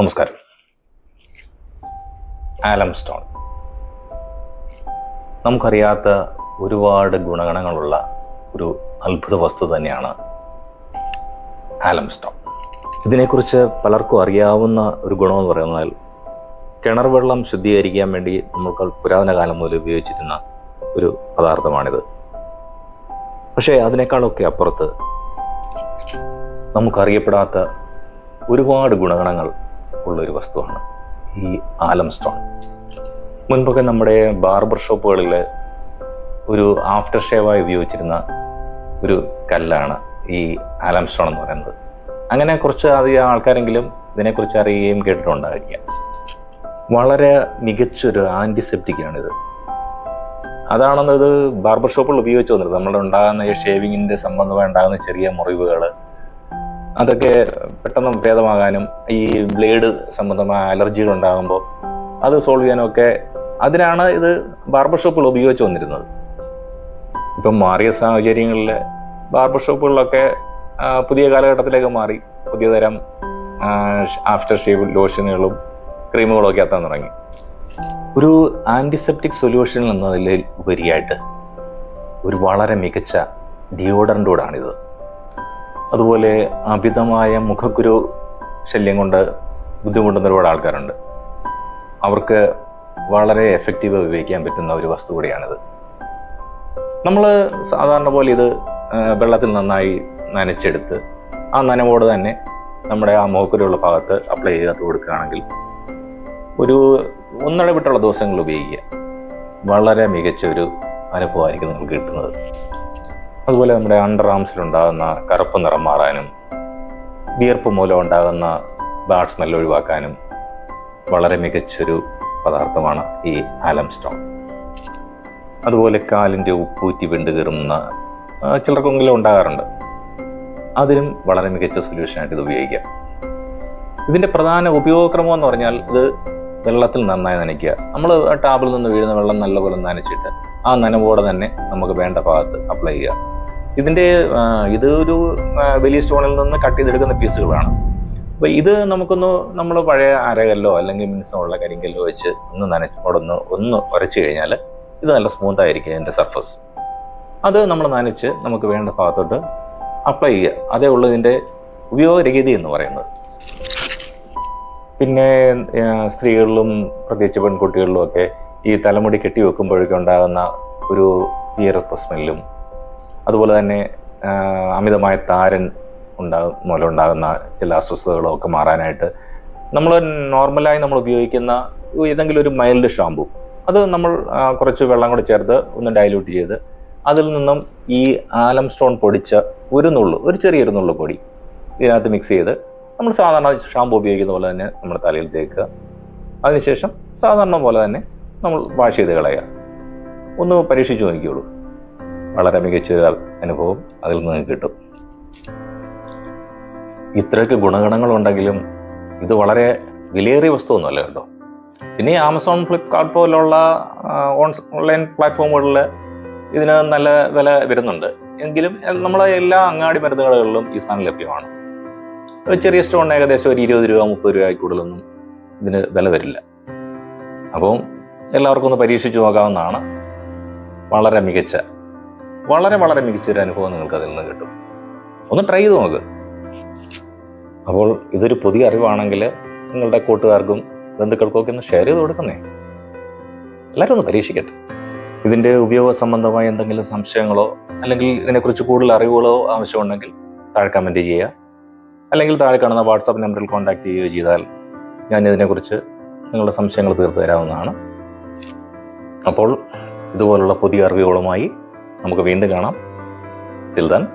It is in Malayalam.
നമസ്കാരം. Alum stone. നമുക്കറിയാത്ത ഒരുപാട് ഗുണഗണങ്ങളുള്ള ഒരു അത്ഭുത വസ്തു തന്നെയാണ് ആലം സ്റ്റോൺ. ഇതിനെക്കുറിച്ച് പലർക്കും അറിയാവുന്ന ഒരു ഗുണമെന്ന് പറയുന്നത് കിണർ വെള്ളം ശുദ്ധീകരിക്കാൻ വേണ്ടി നമുക്ക് പുരാതന കാലം മുതൽ ഉപയോഗിച്ചിരുന്ന ഒരു പദാർത്ഥമാണിത്. പക്ഷേ അതിനേക്കാളൊക്കെ അപ്പുറത്ത് നമുക്കറിയപ്പെടാത്ത ഒരുപാട് ഗുണഗണങ്ങൾ ഉള്ള ഒരു വസ്തുവാണ്. ഈ ആലം സ്റ്റോൺ. മുൻപൊക്കെ നമ്മുടെ ബാർബർ ഷോപ്പുകളിൽ ഒരു ആഫ്റ്റർ ഷേവായി ഉപയോഗിച്ചിരുന്ന ഒരു കല്ലാണ് ഈ ആലം സ്റ്റോൺ എന്ന് പറയുന്നത്. അങ്ങനെ കുറച്ച് അധികം ആൾക്കാരെങ്കിലും ഇതിനെക്കുറിച്ച് അറിയുകയും കേട്ടിട്ടുണ്ടായിരിക്കാം. വളരെ മികച്ചൊരു ആന്റിസെപ്റ്റിക്കാണിത്. അതാണെന്നത് ബാർബർ ഷോപ്പുകൾ ഉപയോഗിച്ച് വന്നത് നമ്മളുടെ ഉണ്ടാകുന്ന ഈ ഷേവിങ്ങിന്റെ സംബന്ധമായി ഉണ്ടാകുന്ന ചെറിയ മുറിവുകൾ അതൊക്കെ പെട്ടെന്ന് ഭേദമാകാനും ഈ ബ്ലേഡ് സംബന്ധമായ അലർജികൾ ഉണ്ടാകുമ്പോൾ അത് സോൾവ് ചെയ്യാനും ഒക്കെ അതിനാണ് ഇത് ബാർബർ ഷോപ്പുകൾ ഉപയോഗിച്ച് വന്നിരുന്നത്. ഇപ്പം മാറിയ സാഹചര്യങ്ങളിൽ ബാർബർ ഷോപ്പുകളിലൊക്കെ പുതിയ കാലഘട്ടത്തിലേക്ക് മാറി പുതിയ തരം ആഫ്റ്റർ ഷേവ് ലോഷനുകളും ക്രീമുകളും ഒക്കെ എത്താൻ തുടങ്ങി. ഒരു ആന്റിസെപ്റ്റിക് സൊല്യൂഷൻ എന്നതിൽ ഉപരിയായിട്ട് ഒരു വളരെ മികച്ച ഡിയോഡറന്റ് കൂടാണിത്. അതുപോലെ അമിതമായ മുഖക്കുരു ശല്യം കൊണ്ട് ബുദ്ധിമുട്ടുന്ന ഒരുപാട് ആൾക്കാരുണ്ട്. അവർക്ക് വളരെ എഫക്റ്റീവ് ഉപയോഗിക്കാൻ പറ്റുന്ന ഒരു വസ്തു കൂടിയാണിത്. നമ്മൾ സാധാരണ പോലെ ഇത് വെള്ളത്തിൽ നന്നായി നനച്ചെടുത്ത് ആ നനവോട് തന്നെ നമ്മുടെ ആ മുഖക്കുരുള്ള ഭാഗത്ത് അപ്ലൈ ചെയ്ത് കൊടുക്കുകയാണെങ്കിൽ ഒരു ഒന്നിടവിട്ടുള്ള ദിവസങ്ങൾ ഉപയോഗിക്കുക. വളരെ മികച്ച ഒരു അനുഭവമായിരിക്കും നിങ്ങൾക്ക് കിട്ടുന്നത്. അതുപോലെ നമ്മുടെ അണ്ടർ ആംസിലുണ്ടാകുന്ന കറുപ്പ് നിറം മാറാനും വിയർപ്പ് മൂലം ഉണ്ടാകുന്ന ബാഡ് സ്മെൽ ഒഴിവാക്കാനും വളരെ മികച്ചൊരു പദാർത്ഥമാണ് ഈ ആലം സ്റ്റോൺ അതുപോലെ കാലിന്റെ ഉപ്പൂറ്റി വെണ്ട് കീറുന്ന ചിലർക്കെങ്കിലും ഉണ്ടാകാറുണ്ട്. അതിനും വളരെ മികച്ച സൊല്യൂഷനായിട്ട് ഇത് ഉപയോഗിക്കാം. ഇതിന്റെ പ്രധാന ഉപയോഗക്രമം എന്ന് പറഞ്ഞാൽ ഇത് വെള്ളത്തിൽ നന്നായി നനയ്ക്കുക. നമ്മൾ ടാബിൽ നിന്ന് വീഴുന്ന വെള്ളം നല്ലപോലെ നനച്ചിട്ട് ആ നനവോടെ തന്നെ നമുക്ക് വേണ്ട ഭാഗത്ത് അപ്ലൈ ചെയ്യുക ഇതിന്റെ ഇത് ഒരു വലിയ സ്റ്റോണിൽ നിന്ന് കട്ട് ചെയ്തെടുക്കുന്ന പീസുകളാണ്. അപ്പോൾ ഇത് നമുക്കൊന്ന് നമ്മൾ പഴയ അരകല്ലോ അല്ലെങ്കിൽ മിനുസമുള്ള കരിങ്കല്ലോ വെച്ച് ഒന്ന് നനച്ചോടൊന്ന് ഒന്ന് ഒന്ന് ഉരച്ച് കഴിഞ്ഞാൽ ഇത് നല്ല സ്മൂത്ത് ആയിരിക്കും ഇതിന്റെ സർഫസ് അത് നമ്മൾ നനച്ച് നമുക്ക് വേണ്ട ഭാഗത്തോട്ട് അപ്ലൈ ചെയ്യുക. അതേ ഉള്ളൂ ഇതിന്റെ ഉപയോഗരീതി എന്ന് പറയുന്നത്. പിന്നെ സ്ത്രീകളിലും പ്രത്യേകിച്ച് പെൺകുട്ടികളിലും ഒക്കെ ഈ തലമുടി കെട്ടി വെക്കുമ്പോഴൊക്കെ ഉണ്ടാകുന്ന ഒരു വിയർപ്പ് സ്മെല്ലും അതുപോലെ തന്നെ അമിതമായ താരൻ ഉണ്ടാകും മൂലം ഉണ്ടാകുന്ന ചില അസ്വസ്ഥതകളും ഒക്കെ മാറാനായിട്ട് നമ്മൾ നോർമലായി നമ്മൾ ഉപയോഗിക്കുന്ന ഏതെങ്കിലും ഒരു മൈൽഡ് ഷാമ്പു അത് നമ്മൾ കുറച്ച് വെള്ളം കൂടി ചേർത്ത് ഒന്ന് ഡൈല്യൂട്ട് ചെയ്ത് അതിൽ നിന്നും ഈ ആലം സ്റ്റോൺ പൊടിച്ച ഒരു നുള്ളു ഒരു ചെറിയൊരു നുള്ളു പൊടി ഇതിനകത്ത് മിക്സ് ചെയ്ത് നമ്മൾ സാധാരണ ഷാമ്പു ഉപയോഗിക്കുന്ന പോലെ തന്നെ നമ്മൾ തലയിൽ തേക്കുക. അതിനുശേഷം സാധാരണ പോലെ തന്നെ നമ്മൾ വാഷ് ചെയ്ത് കളയുക. ഒന്ന് പരീക്ഷിച്ച് നോക്കിയോളൂ വളരെ മികച്ച ഒരു അനുഭവം അതിൽ നിന്ന് കിട്ടും. ഇത്രയൊക്കെ ഗുണഗണങ്ങളുണ്ടെങ്കിലും ഇത് വളരെ വിലയേറിയ വസ്തുവൊന്നുമല്ല കേട്ടോ. പിന്നെ ആമസോൺ ഫ്ലിപ്കാർട്ട് പോലുള്ള ഓൺലൈൻ പ്ലാറ്റ്ഫോമുകളിൽ ഇതിന് നല്ല വില വരുന്നുണ്ട്. എങ്കിലും നമ്മളെ എല്ലാ അങ്ങാടി മരുന്നുകളിലും ഈ സാധനം ലഭ്യമാണ്. ചെറിയ സ്റ്റോൺ ഏകദേശം ഒരു ഇരുപത് രൂപ മുപ്പത് രൂപ കൂടുതലൊന്നും ഇതിന് വില വരില്ല. അപ്പം എല്ലാവർക്കും ഒന്ന് പരീക്ഷിച്ചു നോക്കാവുന്നതാണ്. വളരെ മികച്ച വളരെ വളരെ മികച്ച ഒരു അനുഭവം നിങ്ങൾക്ക് അതിൽ നിന്ന് കിട്ടും. ഒന്ന് ട്രൈ ചെയ്ത് നോക്ക്. അപ്പോൾ ഇതൊരു പുതിയ അറിവാണെങ്കിൽ നിങ്ങളുടെ കൂട്ടുകാർക്കും ബന്ധുക്കൾക്കും ഒക്കെ ഒന്ന് ഷെയർ ചെയ്ത് കൊടുക്കുന്നേ. എല്ലാവരും ഒന്ന് പരീക്ഷിക്കട്ടെ. ഇതിന്റെ ഉപയോഗ സംബന്ധമായ എന്തെങ്കിലും സംശയങ്ങളോ അല്ലെങ്കിൽ ഇതിനെക്കുറിച്ച് കൂടുതൽ അറിവുകളോ ആവശ്യമുണ്ടെങ്കിൽ താഴെ കമന്റ് ചെയ്യുക. അല്ലെങ്കിൽ താഴെ കാണുന്ന വാട്സാപ്പ് നമ്പറിൽ കോൺടാക്ട് ചെയ്യുകയോ ചെയ്താൽ ഞാൻ ഇതിനെക്കുറിച്ച് നിങ്ങളുടെ സംശയങ്ങൾ തീർത്തു തരാവുന്നതാണ്. അപ്പോൾ ഇതുപോലുള്ള പുതിയ അറിവുകളുമായി നമുക്ക് വീണ്ടും കാണാം. Till then